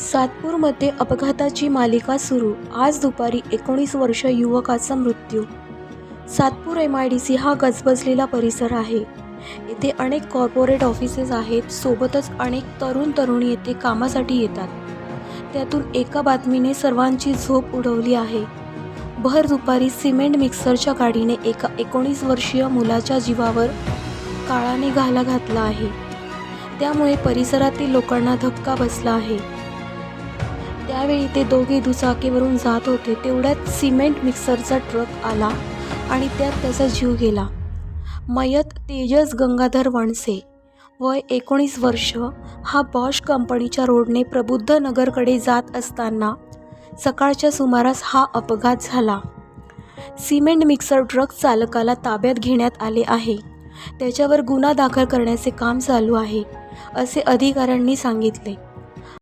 सातपूरमध्ये अपघाताची मालिका सुरू. आज दुपारी एकोणीस वर्ष युवकाचा मृत्यू. Satpur M I D C हा गजबजलेला परिसर आहे. येथे अनेक कॉर्पोरेट ऑफिसेस आहेत. सोबतच अनेक तरुण तरुणी येथे कामासाठी येतात. त्यातून एका बातमीने सर्वांची झोप उडवली आहे. भर दुपारी सिमेंट मिक्सरच्या गाडीने एका एकोणीस वर्षीय मुलाच्या जीवावर काळाने घाला घातला आहे. त्यामुळे परिसरातील लोकांना धक्का बसला आहे. त्यावेळी ते दोघे दुचाकीवरून जात होते तेवढ्यात सिमेंट मिक्सरचा ट्रक आला आणि त्यात त्याचा जीव गेला. मयत तेजस गंगाधर वणसे. वय एकोणीस वर्ष. हा बॉश कंपनीच्या रोडने प्रबुद्ध नगरकडे जात असताना सकाळच्या सुमारास हा अपघात झाला. सिमेंट मिक्सर ट्रक चालकाला ताब्यात घेण्यात आले आहे. त्याच्यावर गुन्हा दाखल करण्याचे काम चालू आहे असे अधिकाऱ्यांनी सांगितले.